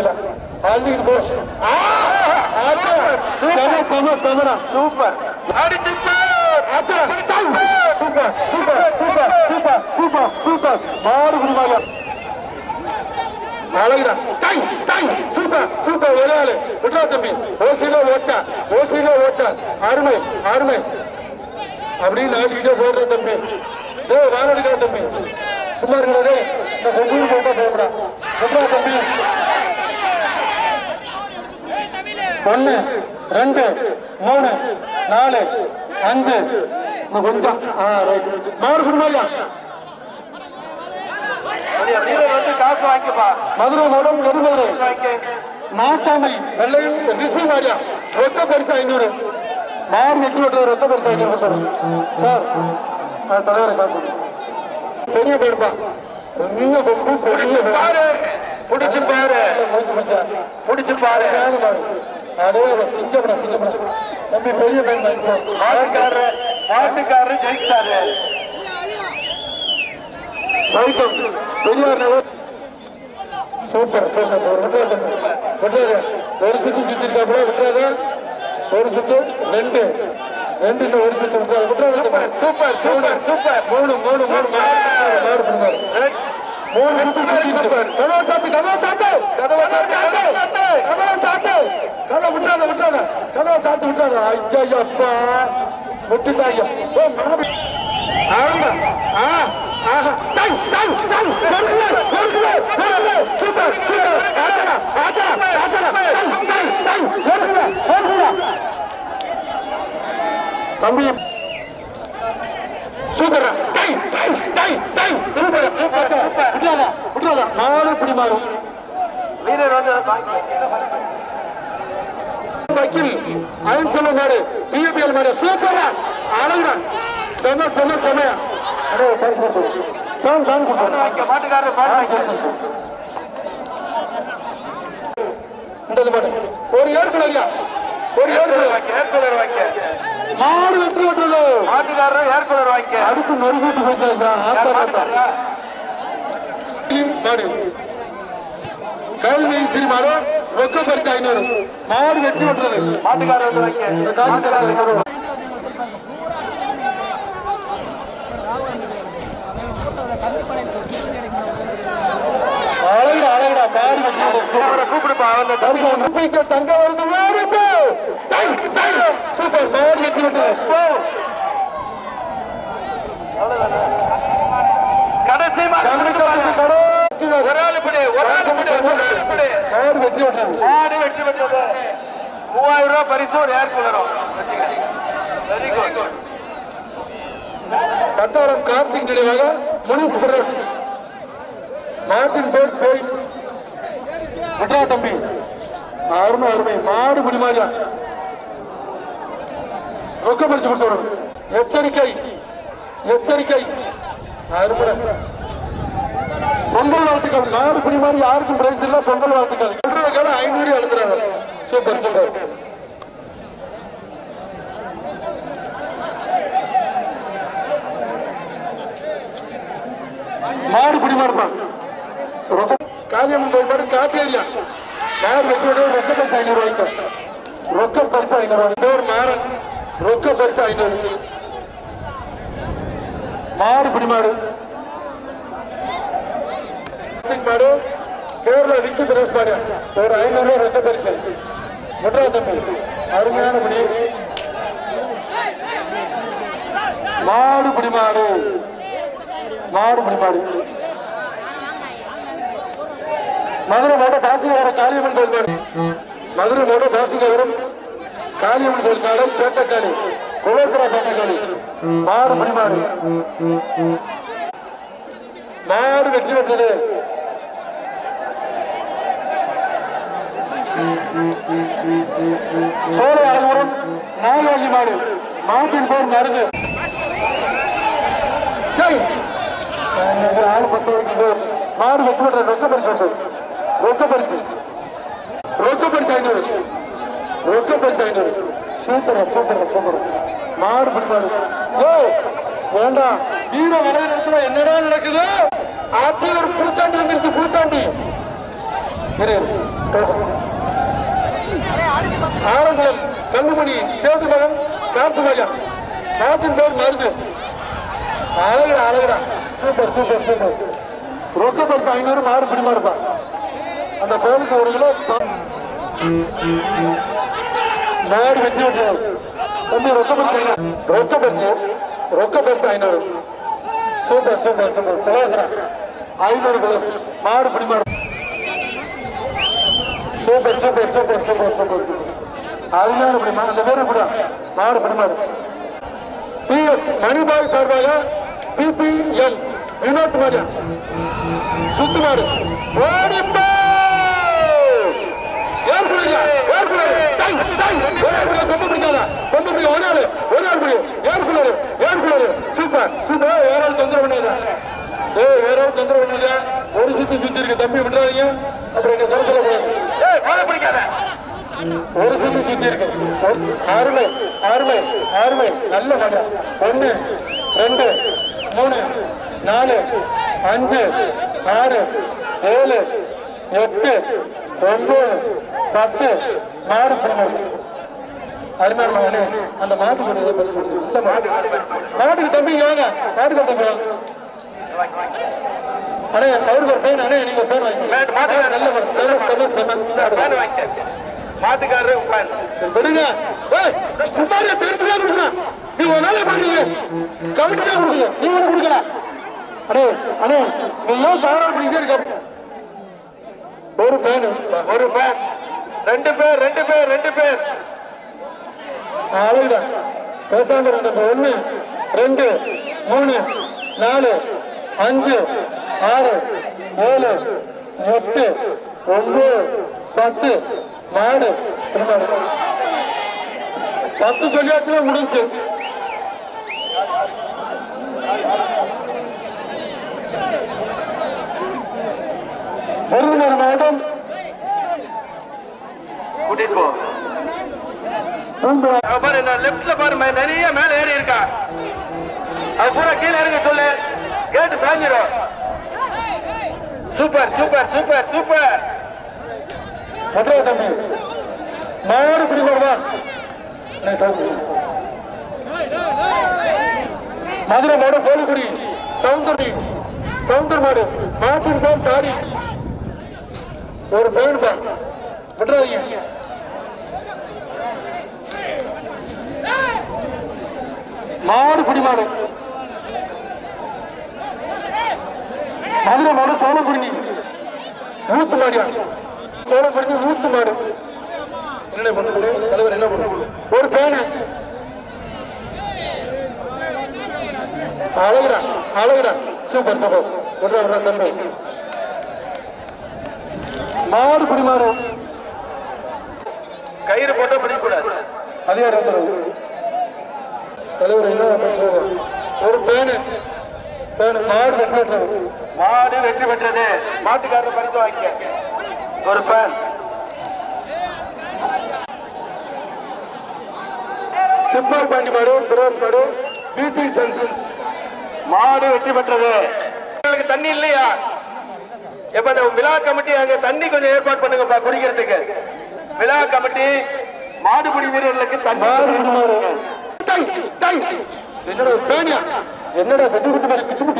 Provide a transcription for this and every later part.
கடைசியில அள்ளிட்டு போ ஆ, ஆச்சா. செம, செம, செமடா. Super. Super. Super. Super. Super. Super. Super. மாடு குருமாயா அழகுடா. டை டை சூப்பர். சூப்பர். ஒரே ஆளு. விட்ரா தம்பி. ஓசில ஓட்ட. ஓசில ஓட்ட. அருமை. அருமை. அப்படின்னு நாட்டிக்கிட்டே போடுற தம்பி. ஏ வாழடிக்கிற தம்பி. சும்மா இருக்கிறதே இந்த கொண்டு போட்டா போகடா விட்ரா தம்பி. ஒன்னு ரெண்டு மூணு நாலு அஞ்சு. கொஞ்சம் மதுரை மூலம் வாங்கி நாட்டாமை வெள்ளையும் ரிசி மாரியா ரொக்க பரிசு ஐநூறு. மாறு வெற்றி விட்டு ரொக்க பரிசு ஐநூறு சார். ஆ, தலைவரை காசு பெரிய பேருப்பா. நீங்க கொம்பு பெரிய பேரு. புடிச்சு பாரு. பிடிச்சா. புடிச்சு பாரு. ஒரு சிங்கப்பட சிங்கப்பட. தம்பி பெரிய பேர் வாங்கிக்கோ. மாட்டுக்காரரு மாட்டுக்காரரு ஜெயிச்சாரு வணக்கம் பெரியார் சூப்பர் சூப்பர் விட்டுறாது. விட்டுறாது. ஒரு சுத்து சுத்திருக்காப்புல விட்டுறாது. ஒரு சுத்து ரெண்டு. ரெண்டு ஒரு சுத்து விட்டுறாது. விட்டுறாது. Super super super. மூணு மூணு மூணு மாறு மாறு கதவை சாத்து கதவை சாத்து கதவை சாத்து கதவை சாத்து கதவை விட்டுறாத விட்டுறாத கதவை சாத்து விட்டுறாத ஐயா விட்டுட்டாங்க ஓ மாறு ஆடுங்க. ஆ, ஆஹா. டங், டங், டங். வருகுது, வருகுது, வருகுது. Super, super. ஆச்சரா, ஆச்சரா, ஆச்சரா. டங், டங், டங். வருகுது, வருகுது. தம்பி சூப்பர் டை டை டை டை சூப்பர் சூப்பர் விடாத விடாத மாடு பிடி மாறும். வீரர் வந்து வக்கீல் அயன் சொல்ல மாடு பிஎபிஎல் மாடு. சூப்பரா அழகுடா செம செம வாங்க மாட்டுக்காரரு. ஒரு வாங்க மாடு வெற்றி மாட்டுக்காரரு வாங்க அடுத்து போயிட்டான் மாட்டுக்காரரா? மாடு கல்வி சிறி மாடு ரொக்க பரிசு ஐநூறு மாடு வெற்றி விட்டுறது மாட்டுக்காரர் தங்க வருது சூப்பர் மாடு கடைசி ஒரு ஆள் இப்படி ஒரு ஆள் இப்படி ஒரு ஆள் இப்படி மாடு வெற்றி விட்டுறது மாடு வெற்றி பெற்றது மூவாயிரம் ரூபாய் பரிசு ஒரு ஏர் கூலரும் வெரி குட் கட்டவரம் கார்த்திக் நினைவாக முனிஸ் பிரதர்ஸ் மாட்டின் பேர் பேய். விட்ரா தம்பி. அருமை அருமை. மாடு முடிமாடியா ரொக்க பரிசு கொடுத்தவரும் எச்சரிக்கை. எச்சரிக்கை. அருமை. பொங்கல் வாழ்த்துக்கள். நாடு பிடி மாதிரி யாருக்கும் பிரைஸ் இல்ல பொங்கல் வாழ்த்துக்கள். சொல்றதுக்கான ஐநூறு எழுதுறாங்க சூப்பர் சூப்பர். மாடு பிடிமா இருப்பான் காளியம்மன் கோயில் மாடு காட்டு ஏரியா. மாடு வெற்றியோட ரொக்க பரிசு ஐநூறு ரூபாய்க்கு. ரொக்க பரிசு ஐநூறு ரூபாய் இன்னொரு மாறன். ரொக்க பரிசு ஐநூறு. மாடு பிடிமாடு மாடு கேரளா விக்கி பிரதேஷ் மாடு ஒரு ஐநூறு ரூபாய் ரொக்க பரிசு. விட்ரா தம்பி அருமையான பிடி மாடு பிடிமாடு. மாடு பிடிமாடு. மதுரை மாவட்டம் பாசிங்கவரம் காளியம்மன் கோயில் மாடு. மதுரை மாவட்டம் பாசிங்கவரம் காளியம்மன் கோயில் காலம் பேட்டக்காளி. குலேஸ்வரா பேட்டக்காளி. மாடு பிடிமாடு. மாடு வெற்றி பெற்றது. சோழ அழகுடன் நாகவல்லி மாடு. மாட்டின் போர் மருந்து ஆள் பத்து வரைக்கும் மாடு வெற்றி ரொக்க பரிசு ரொக்க பரிசு. ரொக்க பரிசு ஐநூறு. ரொக்க பரிசு ஐநூறு. Super super super. மாடு பிடிப்பாரு. ஓ வேண்டாம் வீர வளைய என்னடா நடக்குது? ஆட்சியில் ஒரு பூச்சாண்டி வந்துருச்சு பூச்சாண்டி. ஆரங்குளம் கல்லுமணி சேது மகன் கார்த்து மகன் நாட்டின் பேர் மருந்து அழகுடா அழகுடா. சூப்பர் சூப்பர் சூப்பர் ரொக்க பஸ் ஐநூறு மாறு பிடிமா இருப்பான் அந்த பேருக்கு ஒரு கிலோ ப- வெற்றி விட்டுருவாரு தம்பி ரொக்க பஸ் ரொக்க பஸ் ரொக்க பஸ் ஐநூறு. சூப்பர் சூப்பர் சூப்பர் ஐநூறு மாறு மாடு பிடிமா super super super super super. அருமையான பிடிமா அந்த பேரு பிடிமா மாடு பிடிமாடு மணிபாய் சார்பாக பிபிஎல் வினோத் மாஜா சுத்துமாறு ஓடிப்போ! ஒரு சூப்பர். சூப்பர். வேற ஆள் தொந்தரவு பண்ணாத. ஏய் வேற தொந்தரவு பண்ணாத. ஒரு சுத்தி சுத்தி இருக்கு. தம்பி விட்டுறாதீங்க. அப்புறம் என்ன ஒரு சுத்தி இருக்கு அருமை அருமை அருமை நல்ல மழை ஒண்ணு ரெண்டு மூணு நாலு அஞ்சு ஆறு ஏழு எட்டு ஒன்பது பத்து மாடு பிடிக்கிறது அருமையான மகனே அந்த மாட்டு இந்த மாடு மாட்டுக்கு தம்பி வாங்க மாட்டுக்கு தம்பி வாங்க அண்ணே அவருக்கு ஒரு பேன் அண்ணே நீங்க பேன் வாங்கி. நல்ல. செம செம செம பேன் சும்மாரியா தெரிஞ்சுதான் கொடுங்க. நீ ஒரு நாளே பண்ணுங்க கமிட்டி தான் கொடுங்க. நீ என்ன கொடுக்கல. அடே அடே நீ ஏன் தவறாக பண்ணிட்டே இருக்க? ஒரு பேனு ஒரு பேன் ரெண்டு பேர் ரெண்டு பேர் ரெண்டு பேர். அழகுடா பேசாம இருந்த ஒண்ணு ரெண்டு மூணு நாலு அஞ்சு ஆறு ஏழு எட்டு ஒன்பது பத்து நாலு பத்து சொல்லியாச்சுல முடிஞ்சு. விருதுநகர் மாவட்டம் கூட்டிட்டு போ. பாரு லெப்ட்ல பாரு மே- நிறைய மேல ஏறி இருக்கா? அவ பூரா கீழே இறங்க சொல்லு. கேட்டு சாஞ்சிரும் super super super super. Madurai தம்பி மாடு பிடிமாடுவா மதுரை மாடு கோழிக்குடி சவுந்தரி சவுந்தர் மாடு மாட்டின் போல் தாடி. ஒரு பேன் தான் விட்டுறாதீங்க மாடு பிடி மாடு மதுரை மாடு சோழக்குடி ஊத்து மாடியா சோழக்குடி ஊத்து மாடு. என்ன பண்ண தலைவர் என்ன பண்ண ஒரு பேனு. அழகுடா அழகுடா. Super super. விட்றா விட்றா தம்பி மாடு. குடிமாறு கயிறு போட்டா பிடிக்கக்கூடாது அதிகாரம் தலைவர் என்ன ஒரு பேனு. மாடு வெட்டுறது. மாடு வெற்றி பெற்றது மாட்டுக்காரர் பரிசு வாங்கிக்க. ஒரு பேன் சிப்பாய் பாண்டி மாடு பிரோஸ் மாடு பிபி சன்ஸ் மாடு வெற்றி பெற்றது உங்களுக்கு தண்ணி இல்லையா எப்ப இந்த விழா கமிட்டி அங்க தண்ணி கொஞ்சம் ஏற்பாடு பண்ணுங்கப்பா குடிக்கிறதுக்கு விழா கமிட்டி மாடுபிடி வீரர்களுக்கு தண்ணி என்னடா பேனியா என்னடா வெட்டு குட்டு மாதிரி குட்டு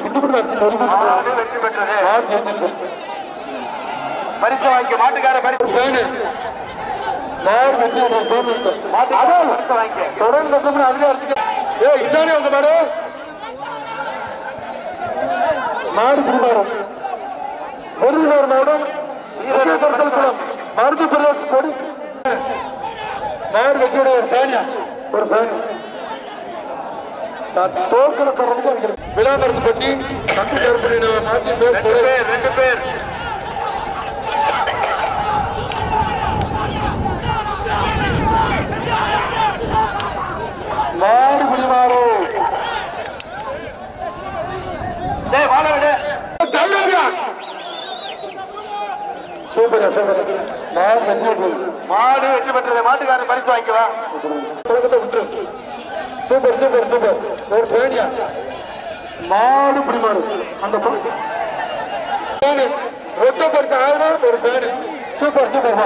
பரிசு வாங்கிக்க மாட்டுக்கார பரிசு. ஒரு தொடர்ந்து உங்க மாடு. மாடு குடிமாறு விருதுநகர் மாவட்டம் விஜயபுரத்தல் குளம் மருது பிரதேச கொடி. மாடு ஒரு பேனியா ஒரு பேனு. தோக்கிற தொடர்ந்து விளாமரத்து பட்டி. கண்டு கருப்பணி மாற்றி ரெண்டு பேர் ரெண்டு பேர் மாடு குடிமாறு டேய் வாழ விடு தள்ளுங்க சூப்பர் சூப்பர் மாடு வெட்டி வெற்றி பெற்றது மாட்டுக்கார பரிசு வாங்கிக்கவா? விட்டுரு. Super super super. ஒரு பேனியா மாடு பிடிமாடு அந்த ரொட்ட பரிசு ஆயிரம் ஒரு பேனு. சூப்பர் சூப்பர்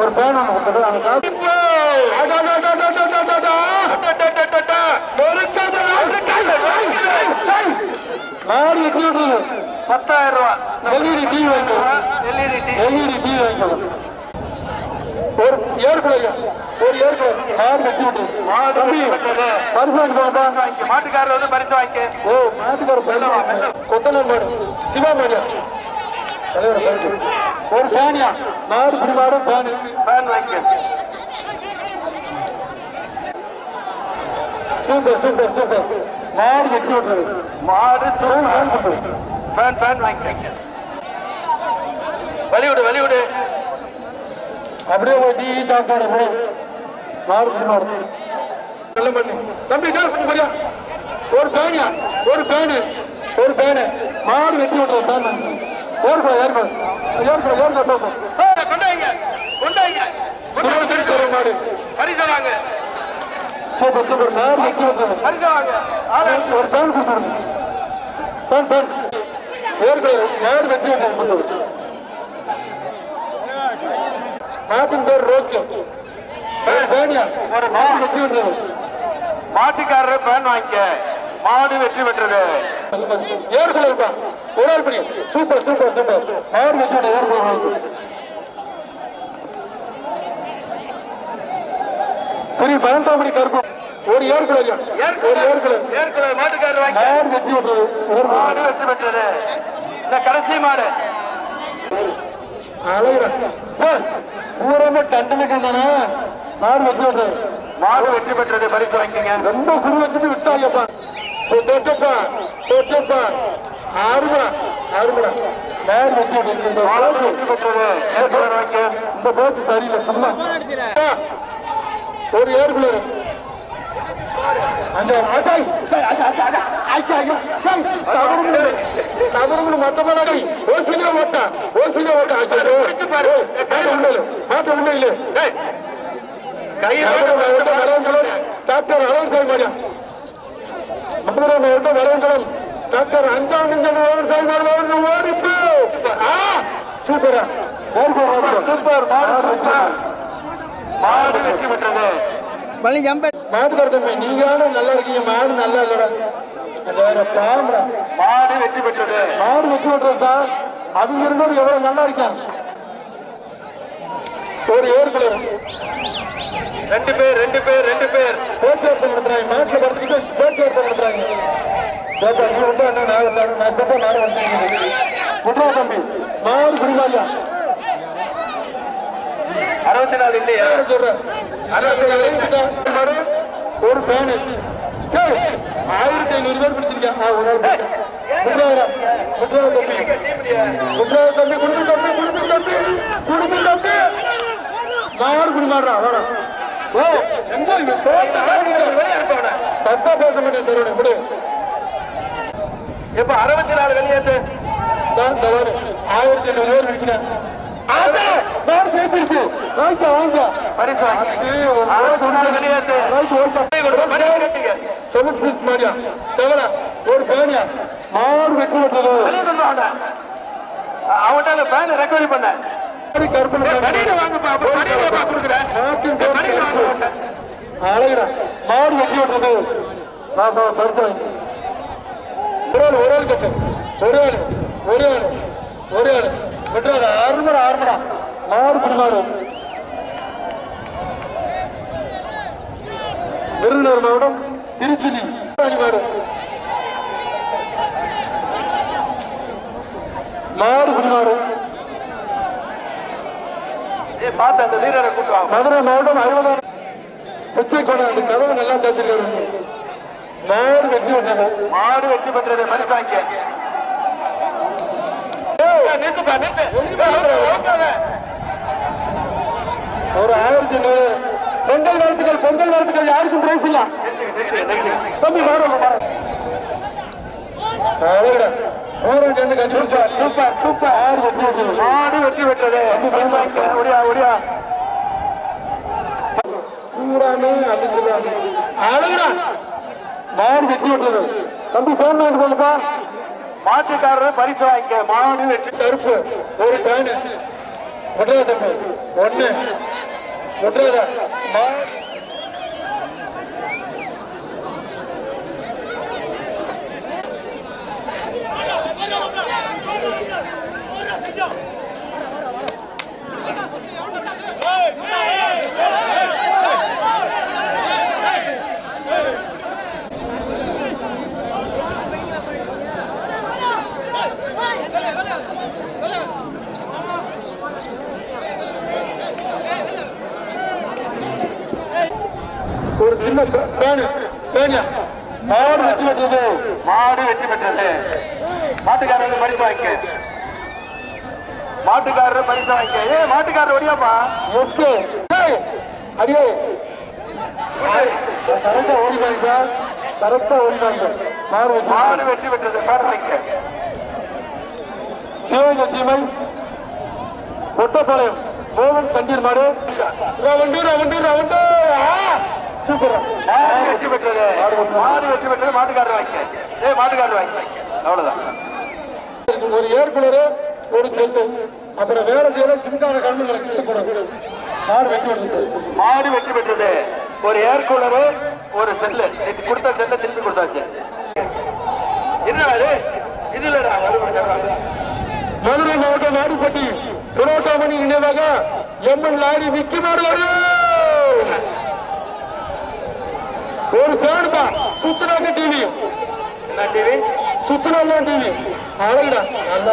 ஒரு பேன் ஒன்று கொடுத்தது அந்த. மாடு வெட்டி விடுறது பத்தாயிரம் ரூபாய் எல்இடி டிவி வாங்கிக்கலாம் எல்இடி டி எல்இடி டிவி வாங்கிக்கலாம் ஒரு ஏற்குலையா ஒரு ஏற்குலை மாடு வெட்டி விடுறது மாடு. பரிசு வாங்கி போப்பா வாங்கிக்க. மாட்டுக்காரர் வந்து பரிசு வாங்கிக்க. ஓ மாட்டுக்கார பையன் கொத்தனார் மாடு. சிவா மாடு. பரிசு ஒரு ஃபேனியா மாடு பிடி மாடு ஃபேனு ஃபேன் வாங்கிக்க. Super super super. மாடு வெட்டி விடுறது மாடு சூப்பர். ஃபேன் ஃபேன் ஃபேன் வாங்கிக்க வழிவிடு வழிவிடு அப்படியே போய் டீ சாப்பாடு போ மாடு பிடி மாடு நல்ல பண்ணி. தம்பி பண்ணி போறியா? ஒரு ஃபேனியா ஒரு ஃபேனு ஒரு ஃபேனு மாடு வெட்டி விடுறது ஃபேன் ஏற்பட ஏற்பட ஏற்பட ஏற்பட போகும் கொண்டாங்க. கொண்டாங்க. சுரத்தில் ஒரு மாடு. பரிசு வாங்க சூப்பர் சூப்பர். மாடு வெட்டி விடுறது பரிசு வாங்க ஆளு. ஒரு பேன் கொடுத்துருங்க பேன் பேன் ஏற்கனவே யார் வெற்றி மாட்டின் பேர் ரோக்கியம். ஒரு மாடு வெற்றி கொண்டது மாட்டுக்காரர் ஃபேன் வாங்கிக்க. மாடு வெற்றி பெற்றது. ஏற்கனவே இருப்பா ஒரு ஆள் படி சூப்பர் சூப்பர் சூப்பர். மாடு வெற்றி கொண்ட ஏற்கனவே சரி பதினெட்டாம் கருப்பு. ஒரு ஏற்கனவே ஒரு ஏற்கனவே ஏற்கனவே மாட்டுக்காரர் வாங்கிக்க. மாடு வெற்றி கொண்டது மாடு வெற்றி பெற்றது. இந்த கடைசி மாடு. பூரமே டண்டனுக்கு தானே மாடு வெற்றி விடுறது மாடு வெற்றி பெற்றது பரிசு வாங்கிக்கங்க ரொம்ப குரு வச்சுட்டு விட்டாங்கப்பா தொட்டப்பா தொட்டப்பா. ஆறுமடா ஆறுமடா மாடு வெற்றி விடுறது மாடு வெற்றி பெற்றது இந்த பேச்சு சரியில்லை சும்மா. ஒரு ஏற்குலர் அந்த தவறுகள் மொத்தமாக ஒரு சில ஓட்டா ஒரு சில ஓட்டா பாரு மாற்ற முடியல டாக்டர் அலோன்சாமி மாடியா மதுரை மாவட்டம் வரவங்குளம் டாக்டர் அஞ்சாமிஞ்சன் அலோன்சாமி மாடல் ஓடிப்பு சூப்பரா சூப்பர் மாடு வெற்றி பெற்றது பழனி ஜம்ப். மாட்டுக்கார தம்பி நீங்க நல்லா இருக்கீங்க. மாடு நல்லா இல்லடா. மாடு வெற்றி பெற்றது. மாடு வெட்டி விட்டுறது சார் அவங்க இருந்தது எவ்வளவு நல்லா இருக்காங்க. ஒரு ஏற்குள்ள ரெண்டு பேர் ரெண்டு பேர் ரெண்டு பேர். பேச்சுவார்த்தை நடத்துறாங்க. மாட்டில் படுத்துக்கிட்டு பேச்சுவார்த்தை நடத்துறாங்க. நான் நான் நானும் வந்தேன். விட்றா தம்பி. மாடு குடிமாரியா அறுபத்தி நாலு இல்லையா? சொல்றேன் மாடு, ஒரு ஃபேனு ஆயிரத்தி ஐநூறு பேர் பிடிச்சிருக்கேன் விட்றாதடா, விட்றாத தம்பி. விட்றாத தம்பி குடும்பம் தம்பி குடும்பம் தம்பி குடும்பம் தம்பி. மாடு குடிமாடுறா வாடா. ஓ எங்க இவன். தப்பா பேச மாட்டேன் தருவனே அறுபத்தி நாலு வெளியேற்று ஆயிரத்தி ஐநூறு பேர் நிற்கிறேன் நாலு வெளியேற்று செவன் ஒரு ஃபேனியா? மாடு வெட்டி விட்டது அவன்கிட்ட ஃபேன் ரெக்கவரி பண்ண. மாடு வெட்டி விட்டது நான் பரிசு. ஒரு ஆள் ஒரு ஆள் கட்டு ஒரு ஆள் ஒரு ஆள் ஒரு ஆள். விட்டுறாரு ஆறுமடா ஆறுமடா மாடு பிடிமாடு விருதுநகர் மாவட்டம் திருச்சி மாடு. பிடிமாடு ஏய் பார்த்து அந்த வீரரை கூட்டு வாங்க மதுரை மாவட்டம் அறுபதாயிரம். பிச்சை கொண்ட அந்த கதவை நல்லா விட்டாங்க மாடு வெற்றி பெற்றது. பரிசு வாங்கிக்க நிறுத்துப்பா நிறுத்து ஒரு ஆயிரத்தி பொங்கல் வாழ்த்துக்கள் பொங்கல் வாழ்த்துக்கள் யாருக்கும் பிரைஸ் இல்ல தம்பி மாறும் சூப்பர் சூப்பர் சூப்பர். மாடு வெற்றி பெற்றது. ஒடியா ஒடியா. பூராமே அடிச்சிருக்காங்க அழகுடா. மாடு வெட்டி விட்டது தம்பி ஃபோன் வாங்கி போங்கப்பா மாற்றுக்காரர் பரிசு வாங்கிக்க. மாடு வெற்றி. கருப்பு. ஒரு டேனு ஒன்றாவது ஒன்று. ஒன்றாவது ஒன்றாத ஒரு சின்ன பேனு பேனியா மாடு வெட்டி வெட்டது மாடு வெற்றி பெற்றது மாட்டுக்காரர் பரிசு வாங்கிக்க வாங்கிக்க ஏ மாட்டுக்காரர் ஒடியாப்பா ஏய், அடியே. கரெக்டா ஓடிப்பாங்க சார் கரெக்டா மாடு வெட்டி மாடு வெற்றி பெற்றது பேர் வாங்கிக்க சிவகட்சிமை ஒட்டப்பாளையம் மோகன் கண்டீர் மாடு. Round round round super. மாடு வெற்றி பெற்றது மாடு வெற்றி பெற்றது மாட்டுக்காரர் வாங்கிக்க ஏ மாட்டுக்காரர் வாங்கிக்க அவ்வளவுதான். ஒரு ஏர் கூலரு ஒரு செல்லு அப்புறம் வேலை செய்யற சின்ன கண்ணுங்களை கிட்ட போடக்கூடாது மாடு வெட்டி விடுது மாடு வெற்றி பெற்றது ஒரு ஏர் கூலரு ஒரு செல்லு. இது கொடுத்த செல்ல திருப்பி கொடுத்தாச்சு. என்னடா இது இது இல்லடா வருவாங்க மதுரை மாவட்டம் நாடுபட்டி துரோட்டாமணி நினைவாக எம்என் லாரி விக்கி மாடு. ஒரு ஃபேனுப்பா சுத்துனாங்க டிவி என்ன டிவி சுத்துனாங்க டிவி அழகுடா நல்லா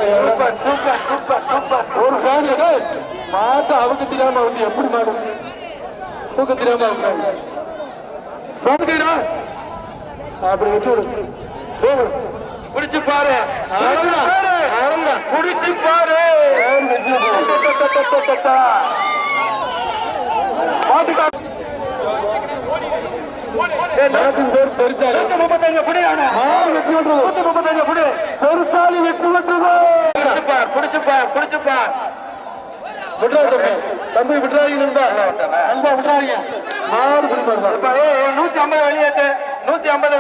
சூப்பர் சூப்பர் சூப்பர். ஒரு ஃபேன் அவங்க தெரியாம வந்து எப்படி மாடு தூக்க தெரியாம அவங்க. பாத்துக்கிறா அப்படி வச்சு விடு. போகு குடிச்சு பாரு. அழகுடா குடிச்சு பாரு. மாட்டுக்கார நாட்டின் பெருசாலி வெட்டி விட்டுறது குடிச்சுப்பார் குடிச்சுப்பார் விட்றா தம்பி. விட்றாதீங்க நண்பா. நண்பா ஏய், நூத்தி ஐம்பது வெளியேட்டு நூத்தி ஐம்பது